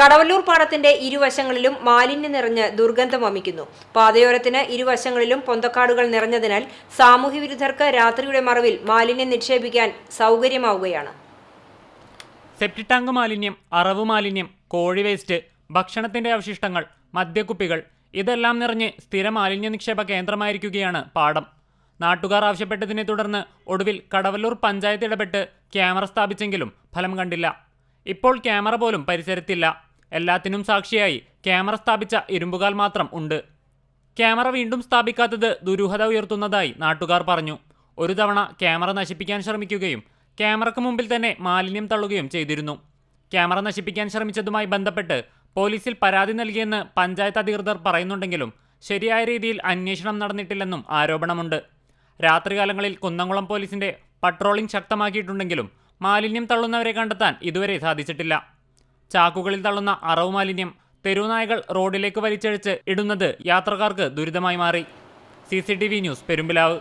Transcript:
കടവല്ലൂർ പാടത്തിന്റെ ഇരുവശങ്ങളിലും മാലിന്യം നിറഞ്ഞ് ദുർഗന്ധം വമിക്കുന്നു. പാതയോരത്തിന് ഇരുവശങ്ങളിലും പൊന്തക്കാടുകൾ നിറഞ്ഞതിനാൽ സാമൂഹ്യ വിരുദ്ധർക്ക് രാത്രിയുടെ മറവിൽ മാലിന്യം നിക്ഷേപിക്കാൻ സൗകര്യമാവുകയാണ്. സെപ്റ്റി ടാങ്ക് മാലിന്യം അറവ് മാലിന്യം കോഴി വേസ്റ്റ് ഭക്ഷണത്തിന്റെ അവശിഷ്ടങ്ങൾ മദ്യക്കുപ്പികൾ ഇതെല്ലാം നിറഞ്ഞ് സ്ഥിര മാലിന്യ നിക്ഷേപ കേന്ദ്രമായിരിക്കുകയാണ് പാടം. നാട്ടുകാർ ആവശ്യപ്പെട്ടതിനെ തുടർന്ന് ഒടുവിൽ കടവല്ലൂർ പഞ്ചായത്ത് ഇടപെട്ട് ക്യാമറ സ്ഥാപിച്ചെങ്കിലും ഫലം കണ്ടില്ല. ഇപ്പോൾ ക്യാമറ പോലും പരിസരത്തില്ല. എല്ലാത്തിനും സാക്ഷിയായി ക്യാമറ സ്ഥാപിച്ച ഇരുമ്പുകാൽ മാത്രം ഉണ്ട്. ക്യാമറ വീണ്ടും സ്ഥാപിക്കാത്തത് ദുരൂഹത ഉയർത്തുന്നതായി നാട്ടുകാർ പറഞ്ഞു. ഒരു തവണ ക്യാമറ നശിപ്പിക്കാൻ ശ്രമിക്കുകയും ക്യാമറയ്ക്ക് മുമ്പിൽ തന്നെ മാലിന്യം തള്ളുകയും ചെയ്തിരുന്നു. ക്യാമറ നശിപ്പിക്കാൻ ശ്രമിച്ചതുമായി ബന്ധപ്പെട്ട് പോലീസിൽ പരാതി നൽകിയെന്ന് പഞ്ചായത്ത് അധികൃതർ പറയുന്നുണ്ടെങ്കിലും ശരിയായ രീതിയിൽ അന്വേഷണം നടന്നിട്ടില്ലെന്നും ആരോപണമുണ്ട്. രാത്രികാലങ്ങളിൽ കുന്നംകുളം പോലീസിന്റെ പട്രോളിംഗ് ശക്തമാക്കിയിട്ടുണ്ടെങ്കിലും മാലിന്യം തള്ളുന്നവരെ കണ്ടെത്താൻ ഇതുവരെ സാധിച്ചിട്ടില്ല. ചാക്കുകളിൽ തള്ളുന്ന അറവ് മാലിന്യം തെരുവുനായകൾ റോഡിലേക്ക് വലിച്ചഴിച്ച് ഇടുന്നത് യാത്രക്കാർക്ക് ദുരിതമായി മാറി. C news Perumpilavu.